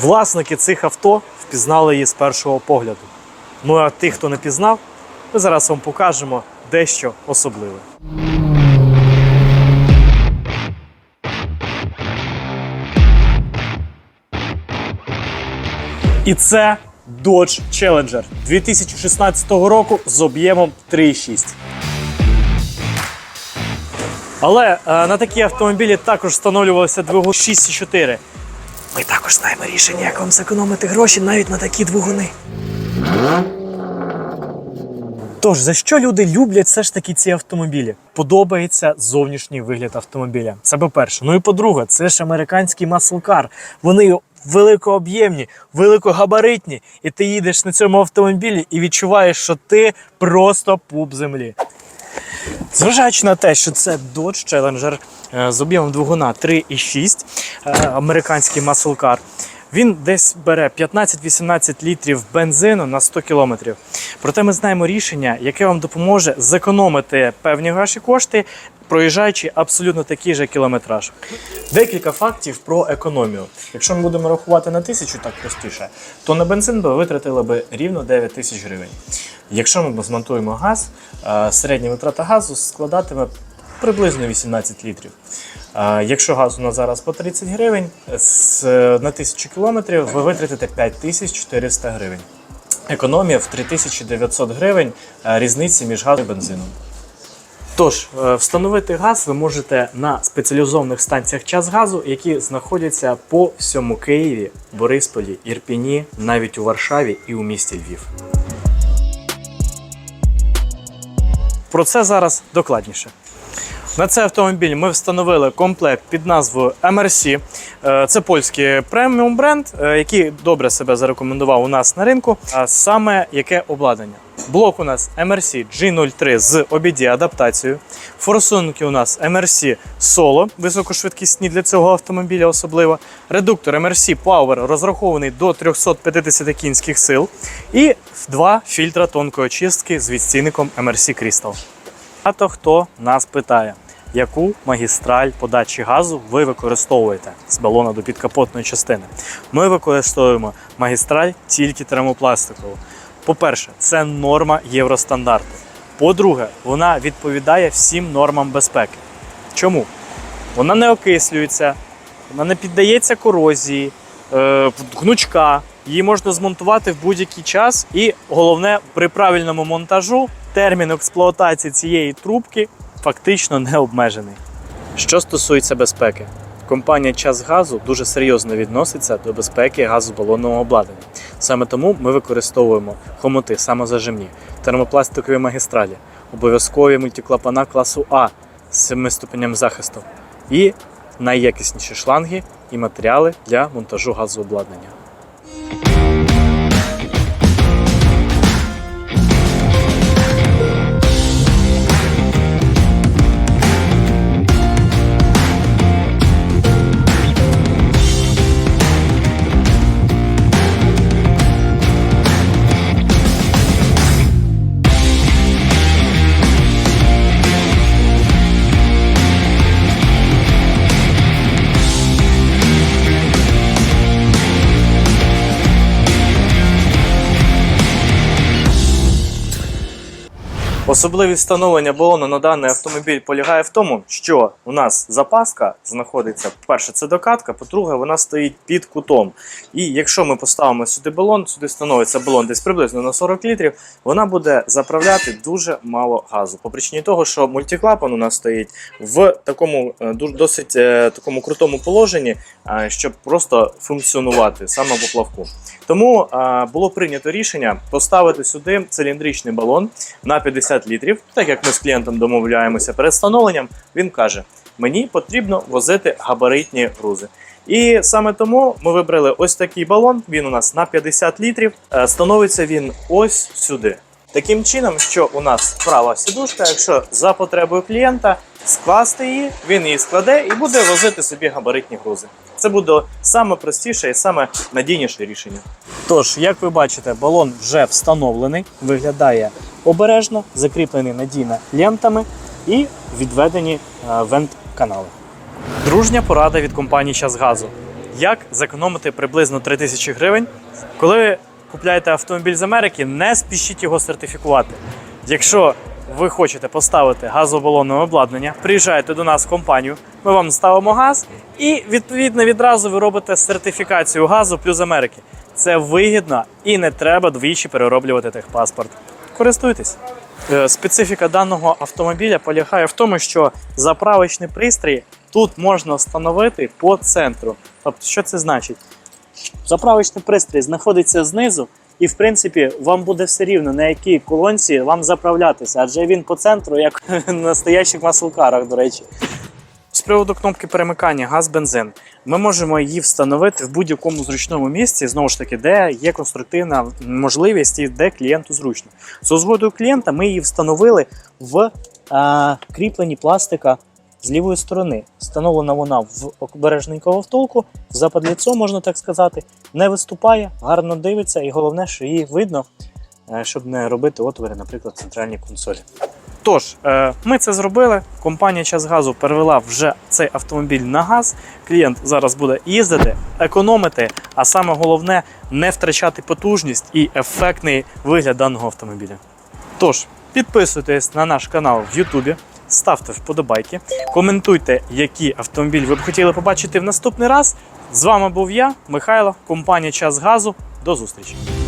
Власники цих авто впізнали її з першого погляду. Ну а тих, хто не пізнав, ми зараз вам покажемо дещо особливе. І це Dodge Challenger 2016 року з об'ємом 3,6. Але е, на такі автомобілі також встановлювався двигун 6,4. Ми також знаємо рішення, як вам зекономити гроші навіть на такі двигуни. Тож, за що люди люблять все ж таки ці автомобілі? Подобається зовнішній вигляд автомобіля. Це по-перше. Ну і по-друге, це ж американський маслкар. Вони великооб'ємні, великогабаритні, і ти їдеш на цьому автомобілі і відчуваєш, що ти просто пуп землі. Зважаючи на те, що це Dodge Challenger е, з об'ємом двигуна 3,6, е, американський car, він десь бере 15-18 літрів бензину на 100 кілометрів. Проте ми знаємо рішення, яке вам допоможе зекономити певні ваші кошти, проїжджаючи абсолютно такий же кілометраж. Декілька фактів про економію. Якщо ми будемо рахувати на тисячу, так простіше, то на бензин би витратили би рівно 9 тисяч гривень. Якщо ми змонтуємо газ, е, середня витрата газу складатиме приблизно 18 літрів. Е, Якщо газ у нас зараз по 30 гривень, на 1000 кілометрів ви витратите 5400 гривень. Економія в 3900 гривень е, різниці між газом і бензином. Тож, е, встановити газ ви можете на спеціалізованих станціях час газу, які знаходяться по всьому Києві, Борисполі, Ірпіні, навіть у Варшаві і у місті Львів. Про це зараз докладніше. На цей автомобіль ми встановили комплект під назвою MRC. Е, Це польський преміум бренд, е, який добре себе зарекомендував у нас на ринку. А саме яке обладнання? Блок у нас MRC G03 з обіді адаптацією. Форсунки у нас MRC Solo, високошвидкісні для цього автомобіля особливо. Редуктор MRC Power розрахований до 350 кінських сил. І два фільтра тонкої очистки з відстійником MRC Crystal. Багато хто нас питає, яку магістраль подачі газу ви використовуєте з балона до підкапотної частини. Ми використовуємо магістраль тільки термопластикову. По-перше, це норма євростандарту. По-друге, вона відповідає всім нормам безпеки. Чому? Вона не окислюється, вона не піддається корозії, е, гнучка. Її можна змонтувати в будь-який час, і головне, при правильному монтажу термін експлуатації цієї трубки фактично не обмежений. Що стосується безпеки, компанія Час Газу дуже серйозно відноситься до безпеки газобалонного обладнання. Саме тому ми використовуємо хомути самозажимні, термопластикові магістралі, обов'язкові мультиклапана класу А з 7 ступенем захисту і найякісніші шланги і матеріали для монтажу газообладнання. Особливість встановлення балону на даний автомобіль полягає в тому, що у нас запаска знаходиться, по-перше, це докатка, по-друге, вона стоїть під кутом. І якщо ми поставимо сюди балон, сюди встановиться балон десь приблизно на 40 літрів, вона буде заправляти дуже мало газу. По причині того, що мультиклапан у нас стоїть в такому е, досить е, такому крутому положенні, е, щоб просто функціонувати саме по плавку. Тому було прийнято рішення поставити сюди циліндричний балон на 50 літрів. Так як ми з клієнтом домовляємося перед встановленням, він каже: мені потрібно возити габаритні грузи. І саме тому ми вибрали ось такий балон. Він у нас на 50 літрів. Е, Становиться він ось сюди. Таким чином, що у нас права сідушка, якщо за потребою клієнта скласти її, він її складе і буде возити собі габаритні грузи. Це буде саме простіше і саме надійніше рішення. Тож, як ви бачите, балон вже встановлений, виглядає обережно, закріплений надійно лентами. і відведені е, вент-канали. Дружня порада від компанії Час Газу. Як зекономити приблизно 3 тисячі гривень? Коли купляєте автомобіль з Америки, не спішіть його сертифікувати. Якщо ви хочете поставити газобалонне обладнання, приїжджаєте до нас в компанію, ми вам ставимо газ, і відповідно відразу ви робите сертифікацію газу плюс Америки. Це вигідно і не треба двічі перероблювати техпаспорт. Користуйтесь. Е, Специфіка даного автомобіля полягає в тому, що заправочний пристрій тут можна встановити по центру. Тобто, що це значить? Заправочний пристрій знаходиться знизу, і в принципі вам буде все рівно на якій колонці вам заправлятися, адже він по центру, як на настоящих маслкарах, до речі. З приводу кнопки перемикання газ-бензин, ми можемо її встановити в будь-якому зручному місці, знову ж таки, де є конструктивна можливість і де клієнту зручно. За згодою клієнта ми її встановили в е, кріпленні пластика з лівої сторони. Встановлена вона в обережненького втулку, западліцо, можна так сказати, не виступає, гарно дивиться, і головне, що її видно, е, щоб не робити отвори, наприклад, в центральній консолі. Тож, е, ми це зробили. Компанія Час Газу перевела вже цей автомобіль на газ. Клієнт зараз буде їздити, економити, а саме головне не втрачати потужність і ефектний вигляд даного автомобіля. Тож, підписуйтесь на наш канал в Ютубі, ставте вподобайки, коментуйте, який автомобіль ви б хотіли побачити в наступний раз. З вами був я, Михайло, компанія Час Газу. До зустрічі!